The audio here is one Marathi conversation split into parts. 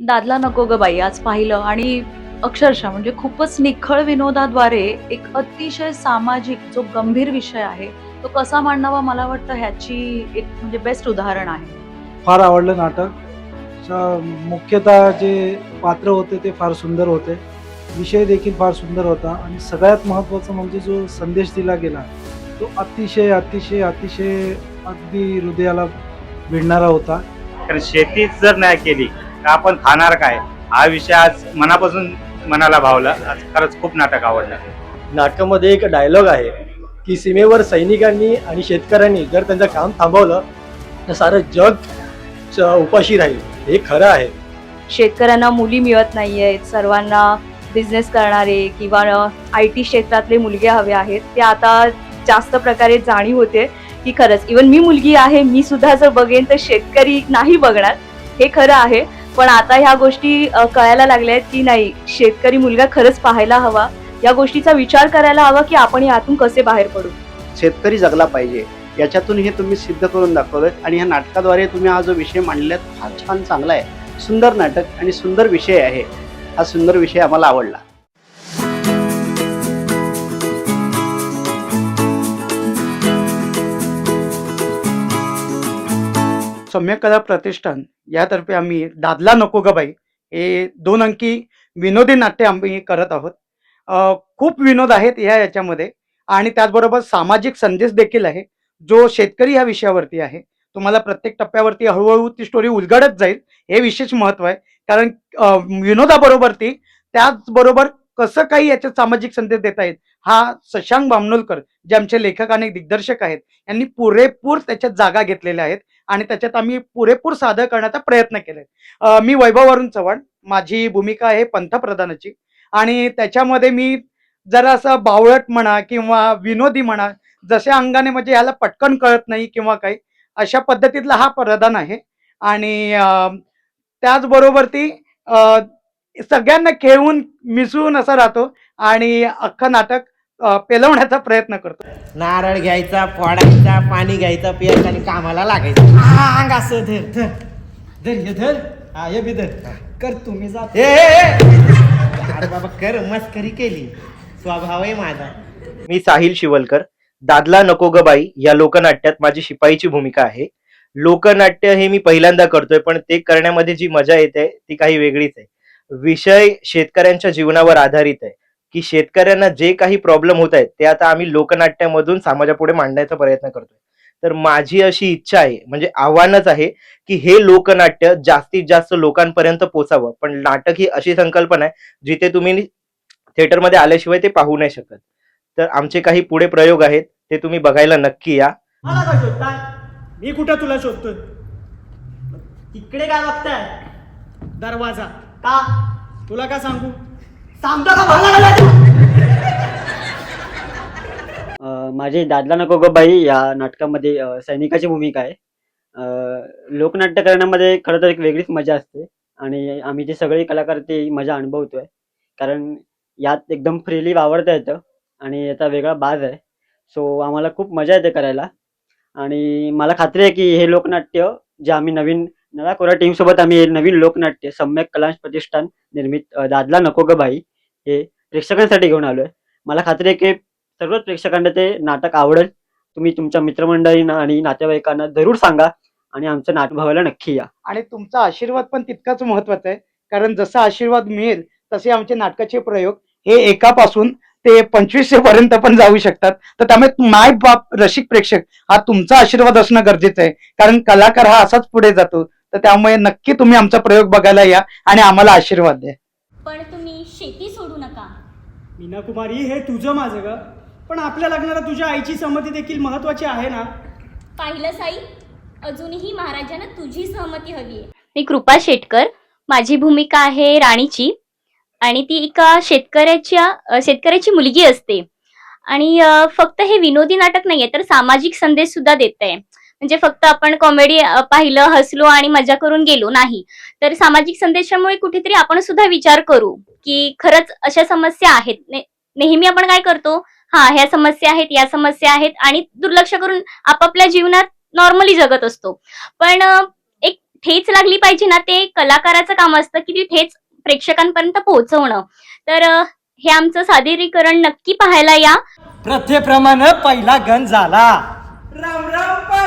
दादला नको ग बाई आज पाहिलं. आणि अक्षरशः म्हणजे खूपच निखळ विनोदाद्वारे एक अतिशय सामाजिक जो गंभीर विषय आहे तो कसा मांडावा मला वाटतं ह्याची एक म्हणजे बेस्ट उदाहरण आहे. फार आवडलं नाटक. मुख्यतः जे पात्र होते ते फार सुंदर होते. विषय देखील फार सुंदर होता. आणि सगळ्यात महत्त्वाचं म्हणजे जो संदेश दिला गेला तो अतिशय अतिशय अतिशय अगदी हृदयाला भिडणारा होता. कारण शेतीच जर नाही केली तर आपण खाणार काय? हा विषय आज मनापासून मनाला भावला. आज खरंच खूप नाटक आवडलं. नाटकामध्ये एक डायलॉग आहे की सीमेवर सैनिकांनी आणि शेतकऱ्यांनी जर त्यांचं काम थांबवलं तर सारं जग च- उपाशी राहील. हे खरं आहे. शेतकऱ्यांना मुली मिळत नाही आहेत सर्वांना बिझनेस करणारे किंवा आय टी क्षेत्रातले मुलगे हवे आहेत. ते आता जास्त प्रकारे जाणीव होते की खरंच. इवन मी मुलगी आहे मी सुद्धा जर बघेन तर शेतकरी नाही बघणार. हे खरं आहे. पण आता ह्या गोष्टी कळायला लागल्या आहेत की नाही शेतकरी मुलगा खरंच पाहायला हवा. या गोष्टीचा विचार करायला हवा की आपण यातून कसे बाहेर पडू? शेतकरी जगला पाहिजे. याच्यातून हे तुम्ही सिद्ध करून दाखवलं आणि ह्या नाटकाद्वारे तुम्ही हा जो विषय मांडलात फार छान चांगला आहे. सुंदर नाटक आणि सुंदर विषय आहे. हा सुंदर विषय आम्हाला आवडला. सम्यक कला प्रतिष्ठान यातर्फे आम्ही दादला नको ग बाई. हे दोन अंकी विनोदी नाट्य आम्ही करत आहोत. खूप विनोद आहेत या याच्यामध्ये. आणि त्याचबरोबर सामाजिक संदेश देखील आहे. जो शेतकरी या विषयावरती आहे. तुम्हाला प्रत्येक टप्प्यावरती हळूहळू ती स्टोरी उलगडत जाईल. हे विशेष महत्त्व आहे. कारण विनोदाबरोबर ती त्याचबरोबर कसं काही याच्यात सामाजिक संदेश देता येईल? हा शशांक बामनोलकर जे आमचे लेखक आणि दिग्दर्शक आहेत यांनी पुरेपूर त्याच्यात जागा घेतलेल्या आहेत आणि त्याच्यात आम्ही पुरेपूर सादर करण्याचा प्रयत्न केलाय. मी वैभव वरुण चव्हाण माझी भूमिका आहे पंतप्रधानाची आणि त्याच्यामध्ये मी जरा असं बावळट म्हणा किंवा विनोदी म्हणा जशा अंगाने म्हणजे याला पटकन कळत नाही किंवा काही अशा पद्धतीतला हा प्रधान आहे. आणि त्याचबरोबर ती सगळ्यांना खेळून मिसळून असं राहतो आणि अख्खं नाटक पेलवण्याचा प्रयत्न करतो. नारळ घ्यायचा फोडायचा पाणी घ्यायचं प्यायचं आणि कामाला लागायचं. हा, अंग असं धर धर. धर हे धर. हा हे बी धर. कर तुम्ही जा. ए, ए, ए! अरे बाबा कर मस्करी केली. स्वभाव आहे माझा. मी साहिल शिवलकर. दादला नको ग बाई या लोकनाट्यात माझी शिपाईची भूमिका आहे. लोकनाट्य हे मी पहिल्यांदा करतोय पण ते करण्यामध्ये जी मजा येते ती काही वेगळीच आहे. विषय शेतकऱ्यांच्या जीवनावर आधारित आहे. की शेतकऱ्यांना जे काही प्रॉब्लेम होत आहेत ते आता आम्ही लोकनाट्यामधून समाजापुढे मांडण्याचा प्रयत्न करतोय. तर माझी अशी इच्छा आहे म्हणजे आव्हानच आहे की हे लोकनाट्य जास्तीत जास्त लोकांपर्यंत पोचावं. पण नाटक ही अशी संकल्पना आहे जिथे तुम्ही थिएटरमध्ये आल्याशिवाय ते पाहू नाही शकत. तर आमचे काही पुढे प्रयोग आहेत ते तुम्ही बघायला नक्की या. मला काय शोधताय? मी कुठं तुला शोधतोय? तिकडे काय बघताय? दरवाजा. का? तुला का सांगू? सांगतो का अं, माझी दादला नको ग बाई या नाटकामध्ये अं, सैनिकाची भूमिका आहे. अं, लोकनाट्य करण्यामध्ये खरं तर एक वेगळीच मजा असते आणि आम्ही जे सगळे कलाकार ते मजा अनुभवतोय. कारण यात एकदम फ्रीली वावरता येतं आणि याचा वेगळा बाज आहे. सो आम्हाला खूप मजा येते करायला. आणि मला खात्री आहे की हे लोकनाट्य जे आम्ही नवीन नव्या कोरा टीम सोबत आम्ही हे नवीन लोकनाट्य सम्यक कलांश प्रतिष्ठान निर्मित दादला नको ग बाई हे प्रेक्षकांसाठी घेऊन आलोय. मला खात्री आहे की सर्वच प्रेक्षकांना ते नाटक आवडेल. तुम्ही तुमच्या मित्रमंडळींना आणि नातेवाईकांना जरूर सांगा आणि आमचं नाटक नक्की या. आणि तुमचा आशीर्वाद पण तितकाच महत्त्वाचा आहे. कारण जसा आशीर्वाद मिळेल तसे आमचे नाटकाचे प्रयोग हे एकापासून ते पंचवीसशे पर्यंत पण जाऊ शकतात. तर त्यामुळे माय बाप रसिक प्रेक्षक हा तुमचा आशीर्वाद असणं गरजेचं आहे. कारण कलाकार हा असाच पुढे जातो. तर त्यामुळे नक्की तुम्ही आमचा प्रयोग बघायला या आणि आम्हाला आशीर्वाद द्या. पण तुम्ही शेती सोडू नका. मीना कुमारी हे तुझं माझं ग. पण आपल्या लग्नाला तुझ्या आईची संमती देखील महत्वाची आहे ना? पाहिलं साई? अजूनही महाराजांना तुझी सहमती हवी आहे मी कृपा शेटकर. माझी भूमिका आहे राणीची. आणि ती एका शेतकऱ्याच्या अ, शेतकऱ्याची मुलगी असते. आणि अ, फक्त हे विनोदी नाटक नाहीये तर सामाजिक संदेश सुद्धा देत आहे म्हणजे फक्त आपण कॉमेडी पाहिलं हसलो आणि मजा करून गेलो नाही. तर सामाजिक संदेशामुळे कुठेतरी आपण सुद्धा विचार करू की खरंच अशा समस्या आहेत. नेहमी आपण काय करतो? हा ह्या समस्या आहेत या समस्या आहेत आणि दुर्लक्ष करून आपापल्या जीवनात नॉर्मली जगत असतो. पण एक ठेच लागली पाहिजे ना ते कलाकाराचं काम असतं की ती ठेच प्रेक्षकांपर्यंत पोहोचवणं. तर हे आमचं सादरीकरण नक्की पाहायला या. प्रथेप्रमाणे पहिला गण झाला.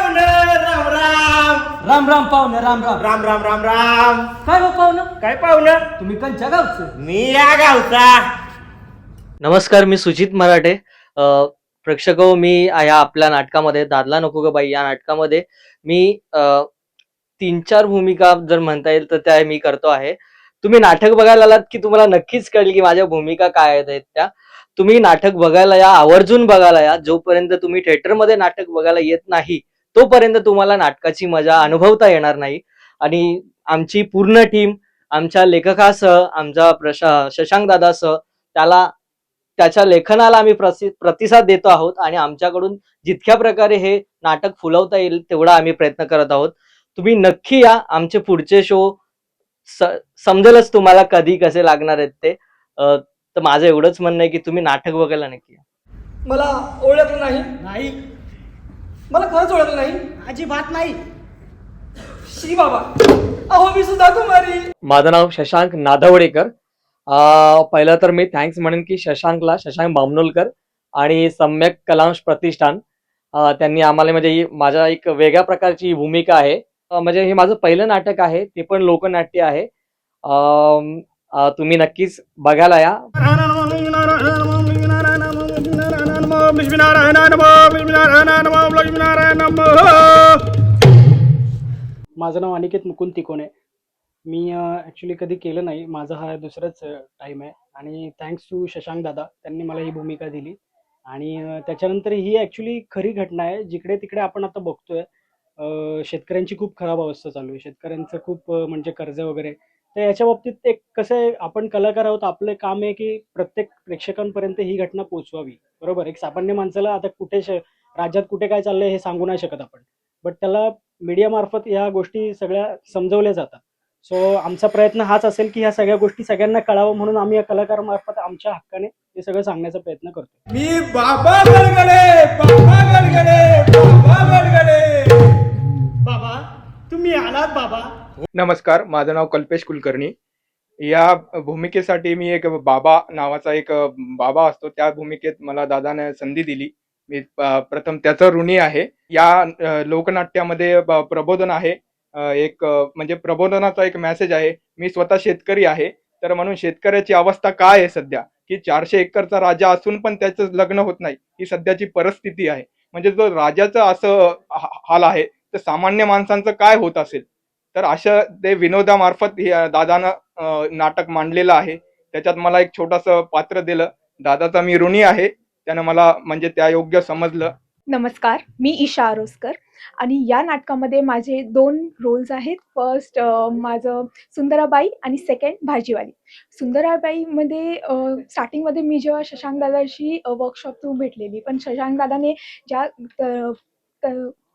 पाहुणं राम राम. राम राम पाहुणे राम राम. राम राम राम राम. काय हो पाहुणं? काय पाहुणं? तुम्ही कंच्या गावचं? मी या गावचा. नमस्कार मी सुजित मराठे. अ, प्रेक्षक हो, मी या आपल्या नाटकामध्ये दादला नको ग बाई या नाटकामध्ये मी अ, तीन चार भूमिका जर म्हणता येईल तर त्या मी करतो आहे. तुम्ही नाटक बघायला आलात की तुम्हाला नक्कीच कळेल की माझ्या भूमिका काय आहेत त्या. तुम्ही नाटक बघायला या आवर्जून बघायला या. जोपर्यंत तुम्ही थिएटरमध्ये नाटक बघायला येत नाही तोपर्यंत तुम्हाला नाटकाची मजा अनुभवता येणार नाही. आणि आमची पूर्ण टीम आमच्या लेखकासह आमचा प्रशा शशांक दादासह त्याला त्याच्या लेखनाला आम्ही प्रसि प्रतिसाद देतो आहोत आणि आमच्याकडून जितक्या प्रकारे हे नाटक फुलवता येईल तेवढा आम्ही प्रयत्न करत आहोत. तुम्ही नक्की या. आमचे पुढचे शो समजेलच तुम्हाला कधी कसे लागणार आहेत ते. तर माझं एवढंच म्हणणं आहे की तुम्ही नाटक बघायला नक्की या. मला ओळखलं नाही. नाही. मला खरंच ओळखलं नाही. अजिबात नाही. श्री बाबा. अहो मी सुद्धा कुमारी. माझं नाव शशांक नादवडेकर. अं, पहिलं तर मी थँक्स म्हणेन की शशांकला शशांक बामनोलकर आणि सम्यक कलांश प्रतिष्ठान. अं, त्यांनी आम्हाला म्हणजे ही माझ्या एक वेगळ्या प्रकारची भूमिका आहे. अं, म्हणजे हे माझं पहिलं नाटक आहे ते पण लोकनाट्य आहे. अं, अं, तुम्ही नक्कीच बघायला या. माझं नाव अनिकेत मुकुंद तिकोने. मी ॲक्च्युली कधी केलं नाही. माझा हा दुसराच टाईम आहे. आणि थँक्स टू शशांक दादा त्यांनी मला ही भूमिका दिली. आणि त्याच्यानंतर ही ॲक्च्युली खरी घटना आहे. जिकडे तिकडे आपण आता बघतोय शेतकऱ्यांची खूप खराब अवस्था चालू आहे. शेतकऱ्यांचं खूप म्हणजे कर्ज वगैरे तर याच्या बाबतीत एक कसं आहे आपण कलाकार आहोत आपलं काम आहे की प्रत्येक प्रेक्षकांपर्यंत ही घटना पोचवावी बरोबर? एक सामान्य माणसाला आता कुठे राज्यात कुठे काय चाललंय हे सांगू नाही शकत आपण. बट त्याला मीडियामार्फत ह्या गोष्टी सगळ्या समजवल्या जातात. सो आमचा प्रयत्न हाच असेल की ह्या सगळ्या गोष्टी सगळ्यांना कळावं म्हणून आम्ही या कलाकारामार्फत आमच्या हक्काने हे सगळं सांगण्याचा प्रयत्न करतो मी बाबा नमस्कार माझं नाव कल्पेश कुलकर्णी. या भूमिकेसाठी मी एक बाबा नावाचा एक बाबा असतो. त्या भूमिकेत मला दादाने संधी दिली. मी प्रथम त्याचं ऋणी आहे. या लोकनाट्यामध्ये प्रबोधन आहे. एक म्हणजे प्रबोधनाचा एक मेसेज आहे. मी स्वतः शेतकरी आहे. तर म्हणून शेतकऱ्याची अवस्था काय आहे सध्या? की चारशे एकरचा राजा असून पण त्याचं लग्न होत नाही. ही सध्याची परिस्थिती आहे. म्हणजे जो राजाचं असं हाल आहे तर सामान्य माणसांचं काय होत असेल? तर अशा ते विनोदामार्फत दादानं नाटक मांडलेलं आहे. त्याच्यात मला एक छोटंसं पात्र दिलं. दादाचा मी ऋणी आहे. त्यानं मला म्हणजे त्या योग्य समजलं. नमस्कार. मी ईशा आरोसकर. आणि या नाटकामध्ये माझे दोन रोल्स आहेत. फर्स्ट माझं सुंदराबाई आणि सेकंड भाजीवाली. सुंदराबाईमध्ये स्टार्टिंगमध्ये मी जेव्हा शशांक दादाशी वर्कशॉप थ्रू भेटलेली. पण शशांक दादाने ज्या त-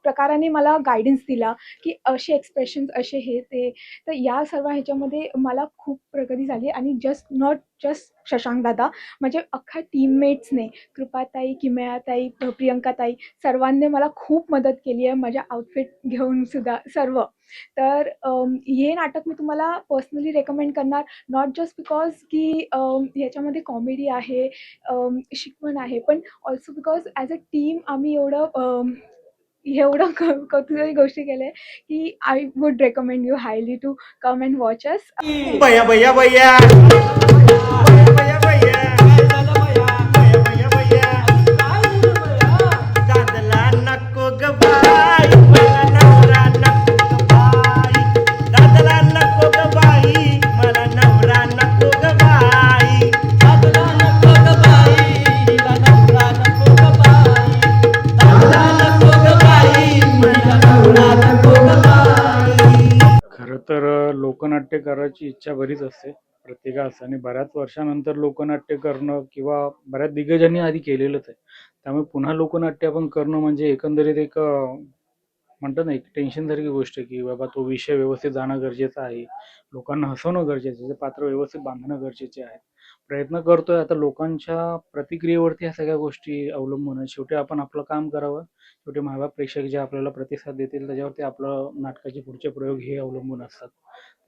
प्रकाराने मला गायडन्स दिला की असे एक्सप्रेशन्स असे हे ते. तर या सर्व ह्याच्यामध्ये मला खूप प्रगती झाली आणि जस्ट नॉट जस्ट शशांक दादा म्हणजे अख्ख्या टीममेट्सने कृपाताई किमयाताई प्रियंकाताई सर्वांनी मला खूप मदत केली आहे माझ्या आउटफिट घेऊन सुद्धा सर्व. तर हे नाटक मी तुम्हाला पर्सनली रेकमेंड करणार नॉट जस्ट बिकॉज की ह्याच्यामध्ये कॉमेडी आहे शिकवण आहे पण also because as a team आम्ही एवढं एवढं क- कौतुकाची गोष्टी केल्या की I would recommend you highly to come and watch अस भैया भैया भैया! लोकनाट्य इच्छा बरीच असते. प्रत्येकास आणि बऱ्याच वर्षानंतर लोकनाट्य करणं किंवा बऱ्याच दिग्गजांनी आधी केलेलंच आहे. त्यामुळे पुन्हा लोकनाट्य आपण करणं म्हणजे एकंदरीत एक म्हणतात ना एक टेन्शनसारखी गोष्ट की बाबा तो विषय व्यवस्थित जाणं गरजेचं आहे. लोकांना हसवणं गरजेचं आहे. पात्र व्यवस्थित बांधणं गरजेचे आहे प्रयत्न करतोय. आता लोकांच्या प्रतिक्रियेवरती ह्या सगळ्या गोष्टी अवलंबून आहेत. शेवटी आपण आपलं काम करावं. शेवटी महाभाग प्रेक्षक जे आपल्याला प्रतिसाद देतील त्याच्यावरती आपलं नाटकाचे पुढचे प्रयोग हे अवलंबून असतात.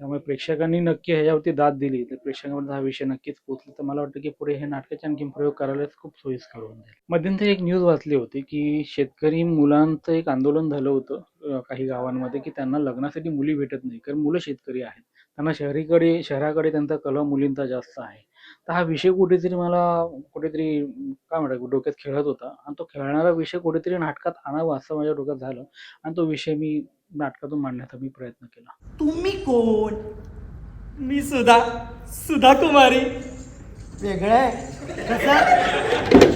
त्यामुळे प्रेक्षकांनी नक्की ह्याच्यावरती दाद दिली. तर प्रेक्षकांवर हा विषय नक्कीच पोचला तर मला वाटतं की पुढे हे नाटकाचे आणखी प्रयोग करायलाच खूप सोयीस्कर होऊन जाईल. मध्यंतरी एक न्यूज वाचली होती की शेतकरी मुलांचं एक आंदोलन झालं होतं काही गावांमध्ये की त्यांना लग्नासाठी मुली भेटत नाही. कारण मुलं शेतकरी आहेत. त्यांना शहरीकडे शहराकडे त्यांचा कल मुलींचा जास्त आहे. तर हा विषय कुठेतरी मला कुठेतरी काय म्हणतात डोक्यात खेळत होता. आणि तो खेळणारा विषय कुठेतरी नाटकात आणावा असं माझ्या डोक्यात झालं. आणि तो विषय मी नाटकातून मांडण्याचा मी प्रयत्न केला. तुम्ही कोण? मी सुधा सुधा कुमारी. वेगळं आहे. कसं?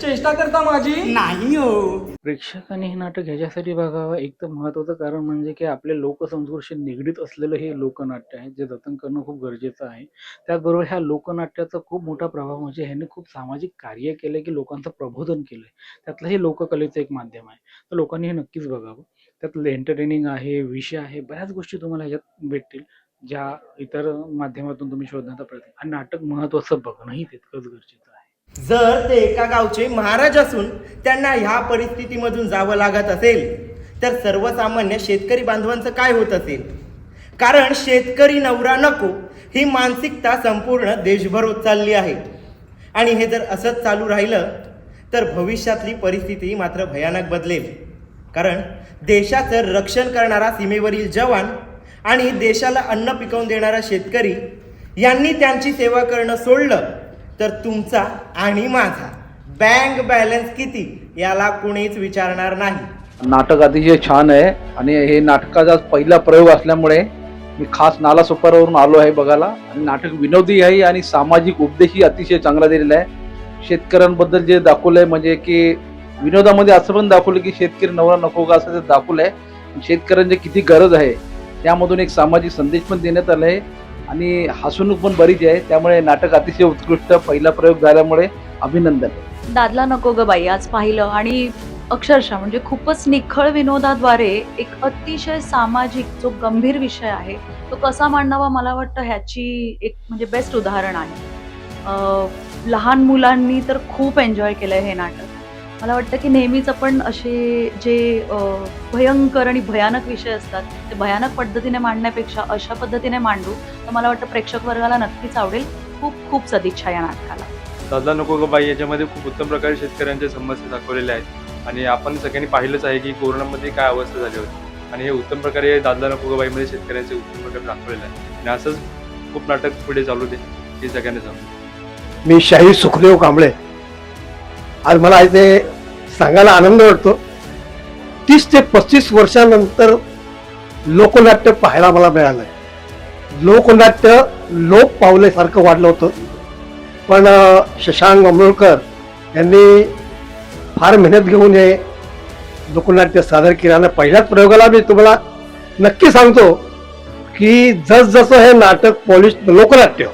चेष्टा करता माझी? नाही हो. प्रेक्षकांनी हे नाटक ह्याच्यासाठी बघावं. एक तर महत्त्वाचं कारण म्हणजे की आपल्या लोकसंस्कृतीशी निगडीत असलेलं हे लोकनाट्य आहे जे जतन करणं खूप गरजेचं आहे. त्याचबरोबर ह्या लोकनाट्याचा खूप मोठा प्रभाव म्हणजे ह्याने खूप सामाजिक कार्य केलं की लोकांचं प्रबोधन केलं आहे त्यातलं हे लोककलेचं एक माध्यम आहे. तर लोकांनी हे नक्कीच बघावं. त्यातलं एंटरटेनिंग आहे विषय आहे बऱ्याच गोष्टी तुम्हाला ह्याच्यात भेटतील ज्या इतर माध्यमातून तुम्ही शोधण्याचा प्रयत्न आणि नाटक महत्त्वाचं बघणंही तितकंच गरजेचं आहे. जर ते एका गावचे महाराज असून त्यांना ह्या परिस्थितीमधून जावं लागत असेल तर सर्वसामान्य शेतकरी बांधवांचं काय होत असेल? कारण शेतकरी नवरा नको ही मानसिकता संपूर्ण देशभर होत चालली आहे. आणि हे जर असंच चालू राहिलं तर भविष्यातली परिस्थिती मात्र भयानक बदलेल. कारण देशाचं रक्षण करणारा सीमेवरील जवान आणि देशाला अन्न पिकवून देणारा शेतकरी यांनी त्यांची सेवा करणं सोडलं तर तुमचा आणि माझा बँक बॅलन्स किती याला कोणीच विचारणार नाही. नाटक अतिशय छान आहे आणि हे नाटकाचा पहिला प्रयोग असल्यामुळे मी खास नाला सुपारवरून आलो आहे बघायला. आणि नाटक विनोदी आहे आणि सामाजिक उपदेशही अतिशय चांगला दिलेला आहे. शेतकऱ्यांबद्दल जे दाखवलं आहे म्हणजे की विनोदामध्ये असं पण दाखवलं की शेतकरी नवरा नको का असं ते आहे शेतकऱ्यांची किती गरज आहे त्यामधून एक सामाजिक संदेश पण देण्यात आला आहे. आणि हसवणूक पण बरीच आहे त्यामुळे नाटक अतिशय उत्कृष्ट पहिला प्रयोग झाल्यामुळे अभिनंदन. दादला नको ग बाई आज पाहिलं. आणि अक्षरशः म्हणजे खूपच निखळ विनोदाद्वारे एक अतिशय सामाजिक जो गंभीर विषय आहे तो कसा मांडावा मला वाटतं ह्याची एक म्हणजे बेस्ट उदाहरण आहे. लहान मुलांनी तर खूप एन्जॉय केलं हे नाटक. मला वाटतं की नेहमीच आपण असे जे भयंकर आणि भयानक विषय असतात ते भयानक पद्धतीने मांडण्यापेक्षा अशा पद्धतीने मांडू तर मला वाटतं प्रेक्षक वर्गाला नक्कीच आवडेल. खूप खूप सदिच्छा या नाटकाला. दादा नको ग बाई याच्यामध्ये खूप उत्तम प्रकारे शेतकऱ्यांच्या समस्या दाखवलेल्या आहेत. आणि आपण सगळ्यांनी पाहिलंच आहे की कोरोनामध्ये काय अवस्था झाली होती. आणि हे उत्तम प्रकारे दादा नको ग बाईमध्ये शेतकऱ्यांचे उत्तम प्रकारे दाखवलेलं आहे. आणि असंच खूप नाटक पुढे चालू दे हे सगळ्यांना सांगू मी शाही सुखदेव कांबळे. आज मला इथे सांगायला आनंद वाटतो. तीस ते पस्तीस वर्षानंतर लोकनाट्य पाहायला मला मिळालं लोकनाट्य लोक पावल्यासारखं वाढलं होतं. पण शशांक अमोलकर यांनी फार मेहनत घेऊन हे लोकनाट्य सादर केलं आणि पहिल्याच प्रयोगाला मी तुम्हाला नक्की सांगतो की जसजसं हे नाटक पॉलिश लोकनाट्य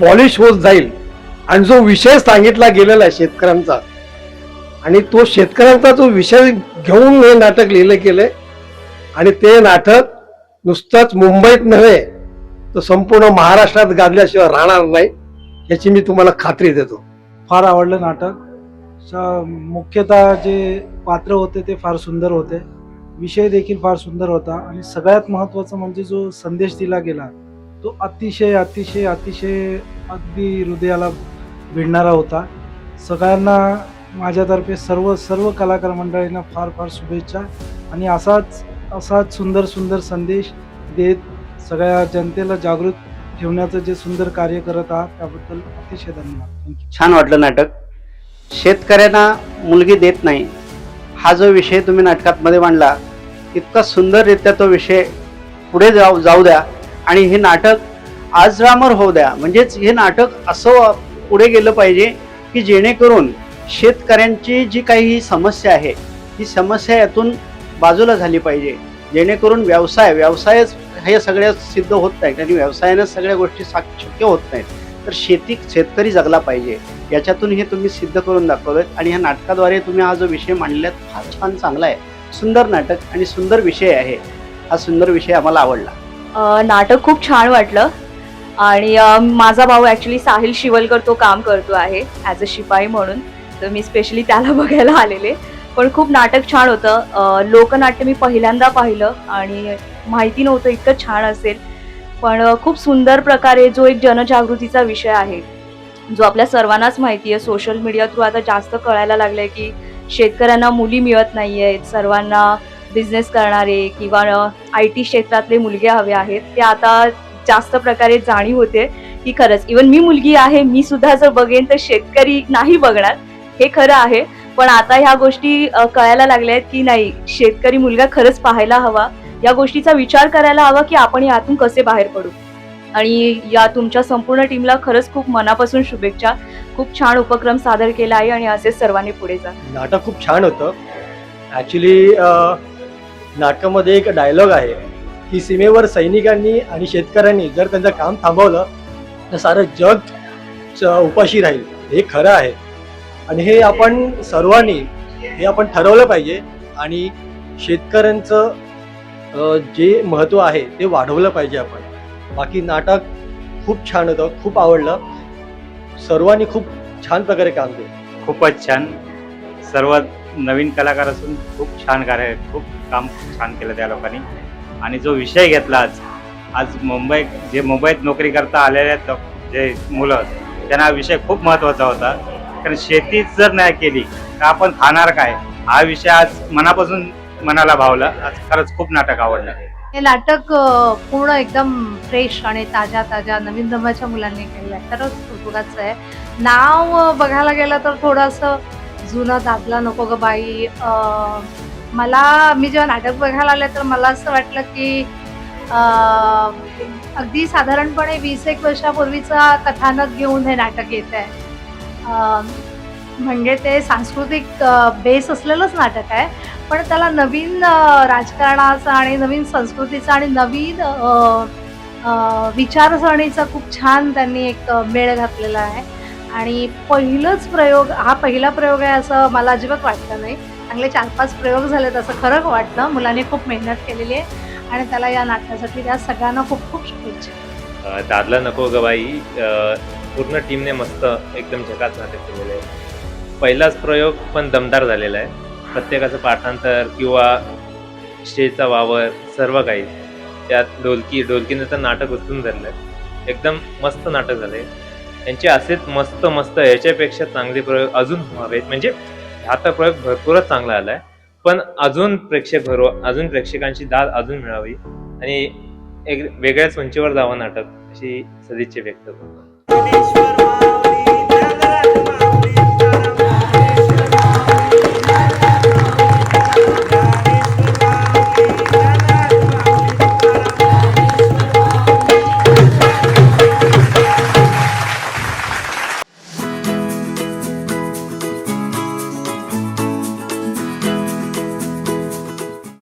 पॉलिश होत जाईल आणि जो विषय सांगितला गेलेला आहे शेतकऱ्यांचा आणि तो शेतकऱ्यांचा जो विषय घेऊन हे नाटक लिहिलं गेलंय आणि ते नाटक नुसतंच मुंबईत नव्हे तर संपूर्ण महाराष्ट्रात गाजल्याशिवाय राहणार नाही याची मी तुम्हाला खात्री देतो. फार आवडलं नाटक. स- मुख्यतः जे पात्र होते ते फार सुंदर होते. विषय देखील फार सुंदर होता. आणि सगळ्यात महत्त्वाचं म्हणजे जो संदेश दिला गेला तो अतिशय अतिशय अतिशय अगदी हृदयाला भिडणारा होता. सगळ्यांना माझ्यातर्फे सर्व सर्व कलाकार मंडळींना फार फार शुभेच्छा आणि असाच असाच सुंदर सुंदर संदेश देत सगळ्या जनतेला जागृत ठेवण्याचं जे सुंदर कार्य करत आहात त्याबद्दल अतिशय धन्यवाद. छान वाटलं नाटक. शेतकऱ्यांना मुलगी देत नाही. हा जो विषय तुम्ही नाटकातमध्ये मांडला इतका सुंदररित्या तो विषय पुढे जाऊ जाऊ द्या आणि हे नाटक आजरामर होऊ द्या. म्हणजेच हे नाटक असं पुढे गेलं पाहिजे की जेणेकरून शेतकऱ्यांची जी काही समस्या आहे ही समस्या यातून बाजूला झाली पाहिजे. जेणेकरून व्यवसाय व्यवसायच हे सगळ्या सिद्ध होत नाहीत आणि व्यवसायानं सगळ्या गोष्टी साक- शक्य होत नाहीत. तर शेती शेतकरी जगला पाहिजे. याच्यातून हे तुम्ही सिद्ध करून दाखवलं आणि ह्या नाटकाद्वारे तुम्ही हा जो विषय मांडलात फार छान चांगला आहे. सुंदर नाटक आणि सुंदर विषय आहे. हा सुंदर विषय आम्हाला आवडला. नाटक खूप छान वाटलं. आणि माझा भाऊ ॲक्च्युली साहिल शिवलकर तो काम करतो आहे ॲज अ शिपाई म्हणून. तर मी स्पेशली त्याला बघायला आलेले. पण खूप नाटक छान होतं. लोकनाट्य मी पहिल्यांदा पाहिलं आणि माहिती नव्हतं इतकं छान असेल. पण खूप सुंदर प्रकारे जो एक जनजागृतीचा विषय आहे जो आपल्या सर्वांनाच माहिती आहे सोशल मीडिया थ्रू आता जास्त कळायला लागलं आहे की शेतकऱ्यांना मुली मिळत नाही आहेत सर्वांना बिझनेस करणारे किंवा आय टी क्षेत्रातले मुलगे हवे आहेत ते आता जास्त प्रकारे जाणीव होते की खरंच. इवन मी मुलगी आहे मी सुद्धा जर बघेन तर शेतकरी नाही बघणार. हे खरं आहे. पण आता ह्या गोष्टी कळायला लागल्या आहेत की नाही शेतकरी मुलगा खरंच पाहायला हवा. या गोष्टीचा विचार करायला हवा की आपण यातून कसे बाहेर पडू. आणि या तुमच्या संपूर्ण टीमला खरंच खूप मनापासून शुभेच्छा. खूप छान उपक्रम सादर केला आहे आणि असेच सर्वांनी पुढे जा. नाटक खूप छान होतं. ॲक्च्युली नाटकामध्ये एक डायलॉग आहे. की सीमेवर सैनिकांनी आणि शेतकऱ्यांनी जर त्यांचं काम थांबवलं तर सारं जग च- उपाशी राहील. हे खरं आहे. आणि हे आपण सर्वांनी हे आपण ठरवलं पाहिजे. आणि शेतकऱ्यांचं जे महत्त्व आहे ते वाढवलं पाहिजे आपण. बाकी नाटक खूप छान होतं खूप आवडलं. सर्वांनी खूप छान प्रकारे काम केलं. खूपच छान. सर्वात नवीन कलाकार असून खूप छान कार्य खूप काम खूप छान केलं त्या लोकांनी. आणि जो विषय घेतला आज आज मुंबई जे मुंबईत नोकरी करता आलेले आहेत जे मुलं त्यांना हा विषय खूप महत्त्वाचा होता. कारण शेतीच जर नाही केली तर आपण खाणार काय? हा विषय आज मनापासून मनाला भावला. आज खरंच खूप नाटक आवडलं. हे नाटक पूर्ण एकदम फ्रेश आणि ताज्या ताज्या नवीन धमाच्या मुलांनी केलेलं आहे. खरंच कौतुकाचं आहे. नाव बघायला गेलं तर थोडंसं जुनं दादला नको ग बाई मला मी जेव्हा नाटक बघायला आले तर मला असं वाटलं की अगदी साधारणपणे वीस एक वर्षापूर्वीचा कथानक घेऊन हे नाटक येत आहे. म्हणजे ते सांस्कृतिक बेस असलेलंच नाटक आहे. पण त्याला नवीन राजकारणाचा आणि नवीन संस्कृतीचा आणि नवीन विचारसरणीचा खूप छान त्यांनी एक मेळ घातलेला आहे. आणि पहिलंच प्रयोग हा पहिला प्रयोग आहे असं मला अजिबात वाटलं नाही. चांगले चार पाच प्रयोग झालेत असं खरं वाटतं. मुलांनी खूप मेहनत केलेली आहे आणि त्याला या नाटकासाठी त्या सगळ्यांना खूप खूप शुभेच्छा. दादला नको ग बाई. पूर्ण टीमने मस्त एकदम झकास नाटक केलेलं आहे. पहिलाच प्रयोग पण दमदार झालेला आहे. प्रत्येकाचं पाठांतर किंवा स्टेजचा वावर सर्व काही. त्यात ढोलकी ढोलकीने तर नाटक उचलून धरलं आहे एकदम मस्त नाटक झालंय. त्यांचे असेच मस्त मस्त याच्यापेक्षा चांगले प्रयोग अजून व्हावेत म्हणजे हा तर प्रयोग भरपूरच चांगला आलाय. पण अजून प्रेक्षक भरव अजून प्रेक्षकांची दाद अजून मिळावी आणि एक वेगळ्याच उंचीवर जावं नाटक अशी सदिच्छा व्यक्त करतो.